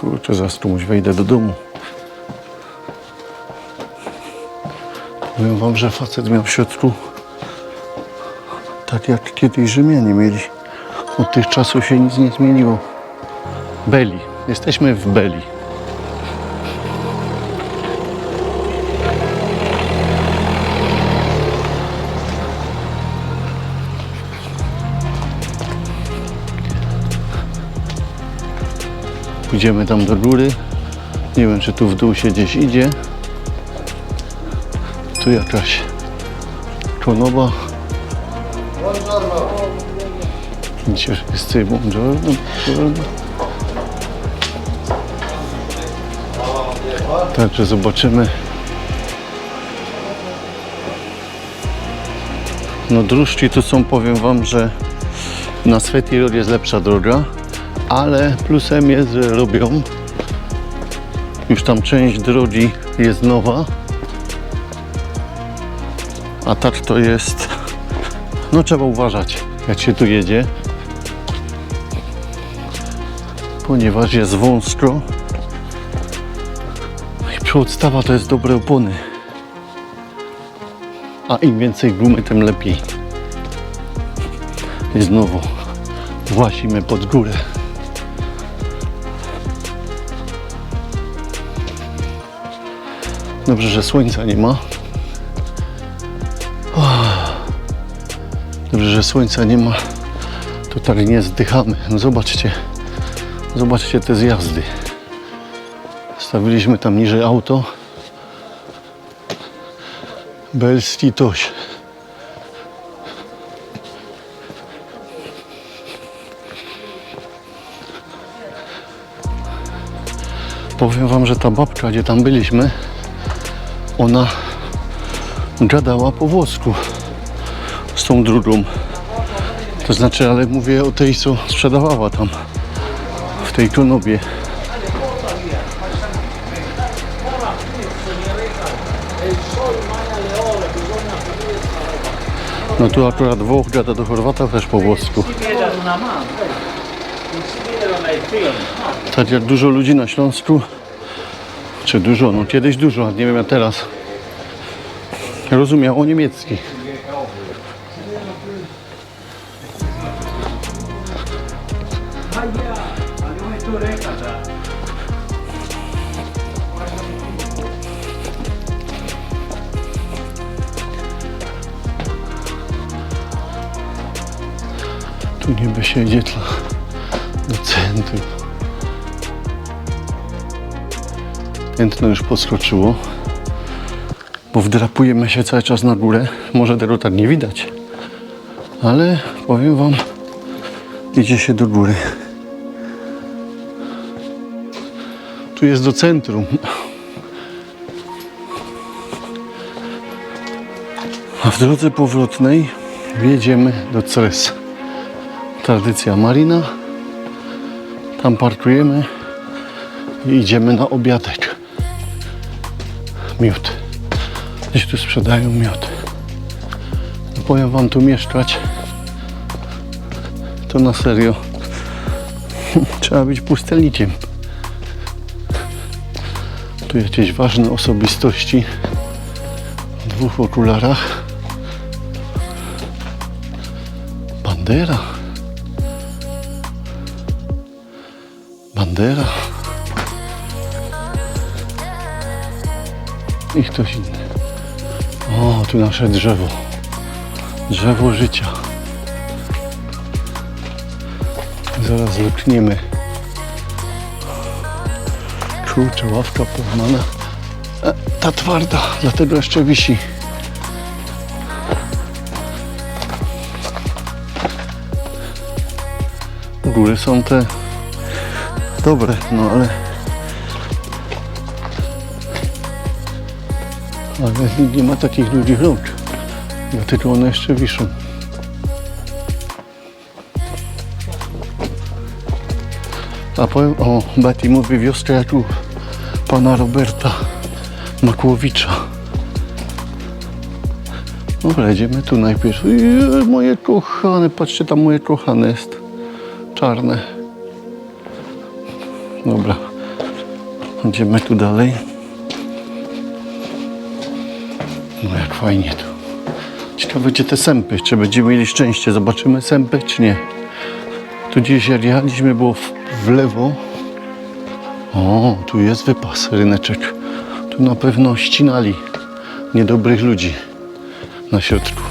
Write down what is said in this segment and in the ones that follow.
Kurczę, zaraz komuś wejdę do domu. Powiem wam, że facet miał w środku tak jak kiedyś Rzymianie mieli. Od tych czasów się nic nie zmieniło. Beli. Jesteśmy w Beli. Pójdziemy tam do góry. Nie wiem, czy tu w dół się gdzieś idzie. Tu jakaś klonowa. Widzicie, wszyscy buongiorno. Także zobaczymy. No dróżki tu są, powiem Wam, że na Sveti Road jest lepsza droga, ale plusem jest, że robią. Już tam część drogi jest nowa, a tak to jest, no trzeba uważać, jak się tu jedzie, ponieważ jest wąsko i przodstawa to jest dobre opony. A im więcej gumy, tym lepiej. I znowu własimy pod górę. Dobrze, że słońca nie ma. Dobrze, że słońca nie ma. To tak nie zdychamy. No zobaczcie. Zobaczcie te zjazdy. Stawiliśmy tam niżej auto. Belski Toś. Powiem wam, że ta babka, gdzie tam byliśmy, ona gadała po włosku z tą drugą. To znaczy, ale mówię o tej, co sprzedawała tam w tej konobie. No tu akurat Włoch gada do Chorwata też po włosku. Tak jak dużo ludzi na Śląsku, czy dużo, no kiedyś dużo, a nie wiem jak teraz, rozumiało niemiecki. Tu niby się idzie dla, do centrum. Piętno już podskoczyło, bo wdrapujemy się cały czas na górę. Może tego tak nie widać, ale powiem Wam, idzie się do góry. Tu jest do centrum. A w drodze powrotnej wjedziemy do Cres. Tradycja marina. Tam parkujemy i idziemy na obiadek. Miód. Gdzieś tu sprzedają miód. No powiem wam tu mieszkać. To na serio. Trzeba być pustelnikiem. Tu jakieś ważne osobistości w dwóch okularach. Bandera. Bandera. I ktoś inny. O, tu nasze drzewo. Drzewo życia. Zaraz lukniemy. Kurczę, ławka połamana. E, ta twarda, dlatego jeszcze wisi. Góry są te dobre, no ale ale nie ma takich ludzi rąk. Dlatego one jeszcze wiszą. A powiem, o, Betty mówi wioskę jak u pana Roberta Makłowicza. Dobra, jedziemy tu najpierw. Moje kochane, patrzcie tam moje kochane jest. Czarne. Dobra, Idziemy tu dalej. Fajnie tu. Ciekawe gdzie te sępy, czy będziemy mieli szczęście. Zobaczymy sępy, czy nie. Tu jak jechaliśmy było w, w lewo. O, tu jest wypas, ryneczek. Tu na pewno ścinali niedobrych ludzi na środku.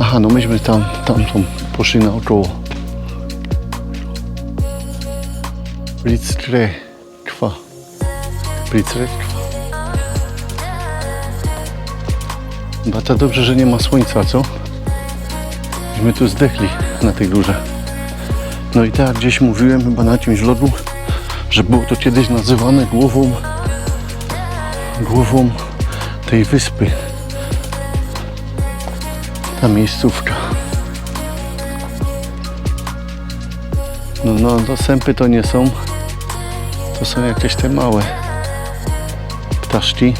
Aha, no myśmy tam, tam, tam poszli naokoło. Blitzkrieg. Chyba to dobrze, że nie ma słońca, co? Myśmy tu zdechli na tej górze. No i tak gdzieś mówiłem chyba na jakimś lodu, że było to kiedyś nazywane głową głową tej wyspy. Ta miejscówka. No, no, to sępy to nie są. To są jakieś te małe ptaszki.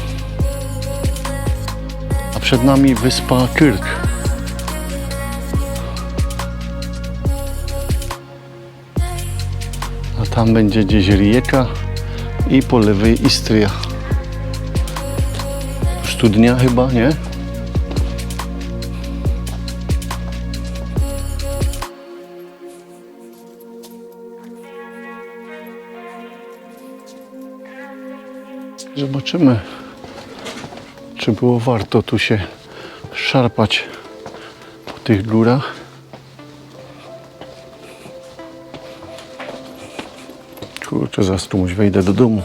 A przed nami wyspa Kyrk. A tam będzie gdzieś Rijeka i po lewej Istria. Studnia chyba, nie? Zobaczymy, czy było warto tu się szarpać po tych górach. Kurczę, zaraz tu wejdę do domu.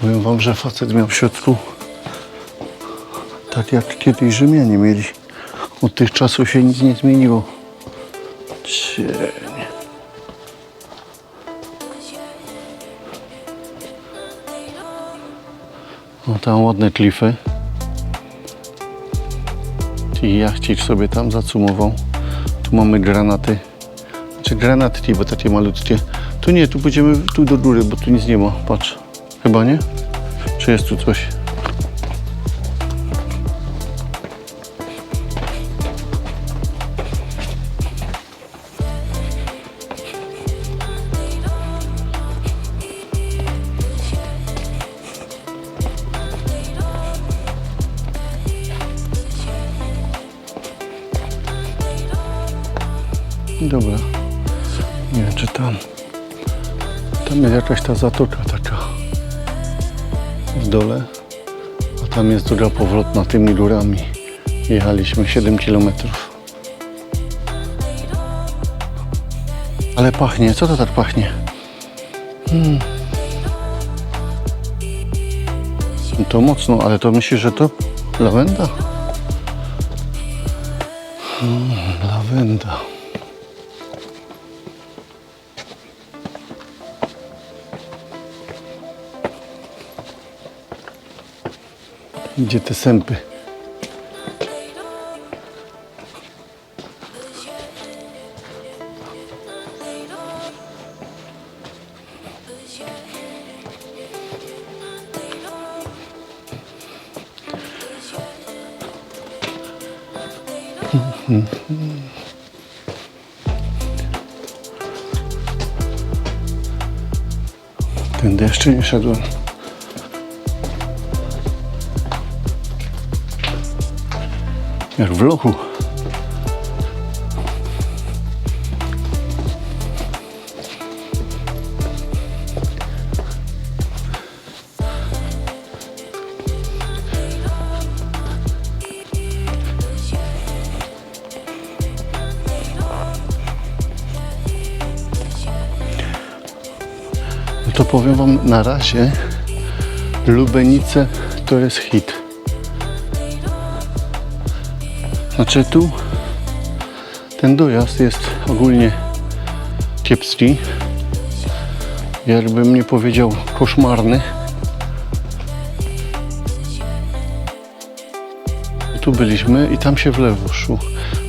Powiem wam, że facet miał w środku tak jak kiedyś Rzymianie mieli. Od tych czasów się nic nie zmieniło. Cień. No tam ładne klify. I jachcik sobie tam zacumował. Tu mamy granaty. Czy granatki, bo takie malutkie. Tu nie, tu pójdziemy tu do góry, bo tu nic nie ma. Patrz. Chyba nie? Czy jest tu coś? Dobra. Nie wiem, czy tam. Tam jest jakaś ta zatoka taka w dole, a tam jest droga powrotna tymi górami. Jechaliśmy 7 km. Ale pachnie, co to tak pachnie? Hmm. To mocno, ale to myślisz, że to lawenda? Hmm, lawenda. Gdzie te sępy? Tędy jeszcze nie szedłem. Jak w lochu. No to powiem Wam na razie, Lubenice to jest hit. Znaczy tu ten dojazd jest ogólnie kiepski. Jakbym nie powiedział koszmarny. Tu byliśmy i tam się w lewo szło.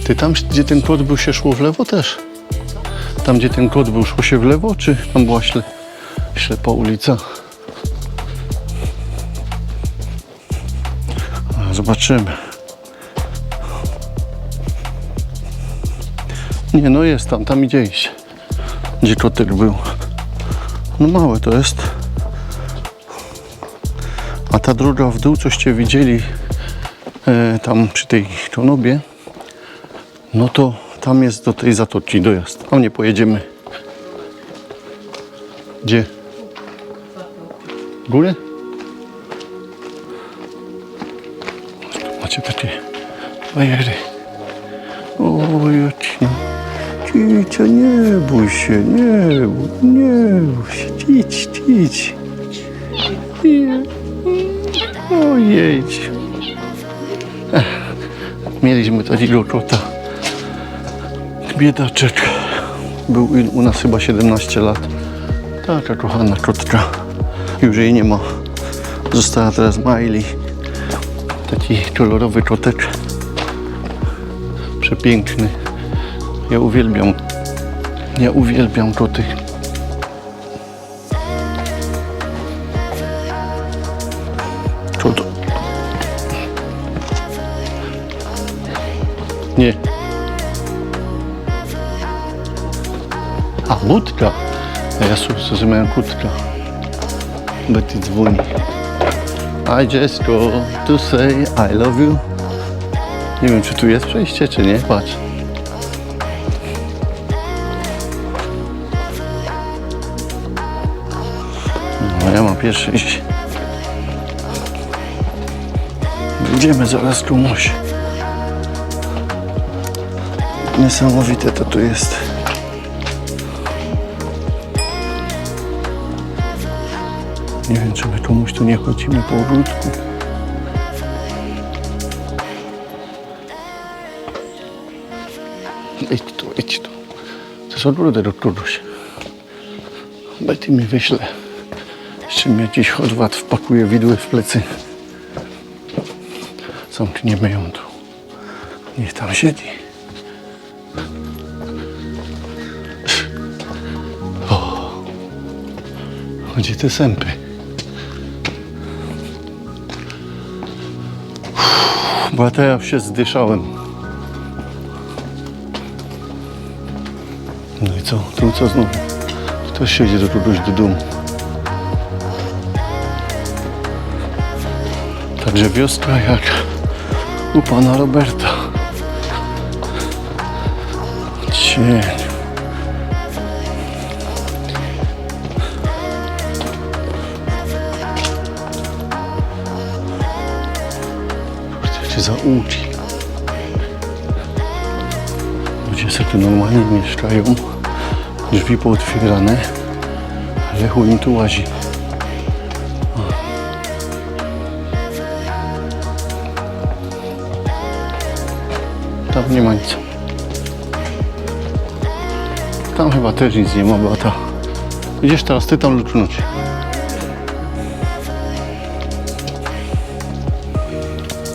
Ty tam, gdzie ten kod był, się szło w lewo też? Tam, gdzie ten kod był, szło się w lewo, czy tam była śle, ślepa ulica? Zobaczymy. Nie, no jest tam, tam idzie iść. Gdzie kotek był. No małe to jest. A ta droga w dół, coście widzieli e, tam przy tej czonobie, no to tam jest do tej zatoki dojazd. Tam nie pojedziemy. Gdzie? Górę? Macie takie bajery. Oj, no. Cicia, nie bój się, nie bój, nie bój się. Idź, idź. Nie. Ojej. Mieliśmy takiego kota. Biedaczek. Był u nas chyba 17 lat. Taka kochana kotka. Już jej nie ma. Została teraz Miley. Taki kolorowy kotek. Przepiękny. Ja uwielbiam. Ja uwielbiam koty. To. Nie. A, łódka. Ja zrozumiałem kłódka. Betty dzwoni. I just go to say I love you. Nie wiem, czy tu jest przejście, czy nie. Patrz. No, ja mam pierwszy iść. Idziemy zaraz komuś. Niesamowite to tu jest. Nie wiem, czy my komuś tu nie chodzimy po ogródku. Idź tu, idź tu. To jest ogródek od kogoś. Betty mi wyśle. Mi jakiś chodwat wpakuje widły w plecy. Zamkniemy ją tu. Niech tam siedzi. O. Gdzie te sępy? Bo ja teraz się zdyszałem. No i co? Tu co znowu? Ktoś siedzi do kogoś do domu. Także wioska jak u pana Roberta. Cień. Kurde, cię zauczy. Ludzie sobie tu normalnie mieszkają. Drzwi pootwierane. Ale chuj im tu łazi. Tam nie ma nic. Tam chyba też nic nie ma, bo ta... Idziesz teraz ty tam luknąć.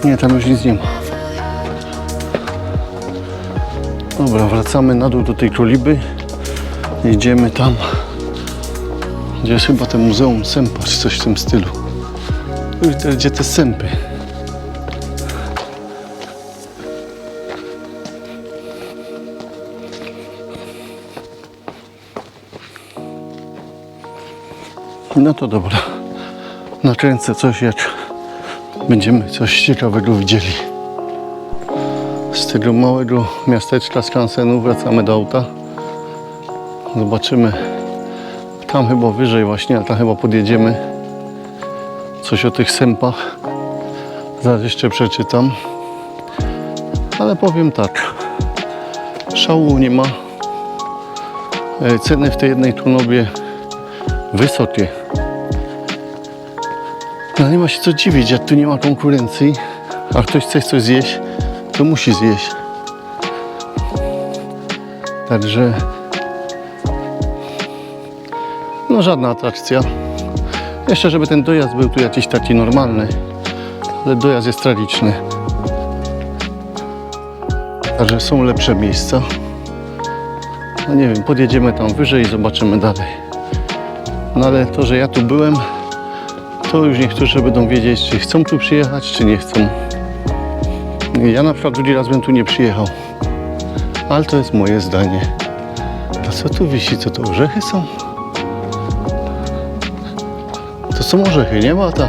Nie, tam już nic nie ma. Dobra, wracamy na dół do tej koliby. Idziemy tam, gdzie jest chyba te Muzeum Sępa, czy coś w tym stylu. Gdzie te sępy? No to dobra. Nakręcę coś, jak będziemy coś ciekawego widzieli. Z tego małego miasteczka skansenu wracamy do auta. Zobaczymy. Tam chyba wyżej właśnie, a tam chyba podjedziemy. Coś o tych sępach. Zaraz jeszcze przeczytam. Ale powiem tak. Szału nie ma. E, Ceny w tej jednej tunobie wysokie. No nie ma się co dziwić, jak tu nie ma konkurencji, a ktoś chce coś zjeść, to musi zjeść. Także no żadna atrakcja. Jeszcze żeby ten dojazd był tu jakiś taki normalny, ale dojazd jest tragiczny. Także są lepsze miejsca. No nie wiem, podjedziemy tam wyżej i zobaczymy dalej. No ale to, że ja tu byłem, to już niektórzy będą wiedzieć, czy chcą tu przyjechać, czy nie chcą. Ja na przykład drugi raz bym tu nie przyjechał. Ale to jest moje zdanie. A co tu wisi? Co to orzechy są? To są orzechy, nie ma ta?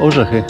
Orzechy.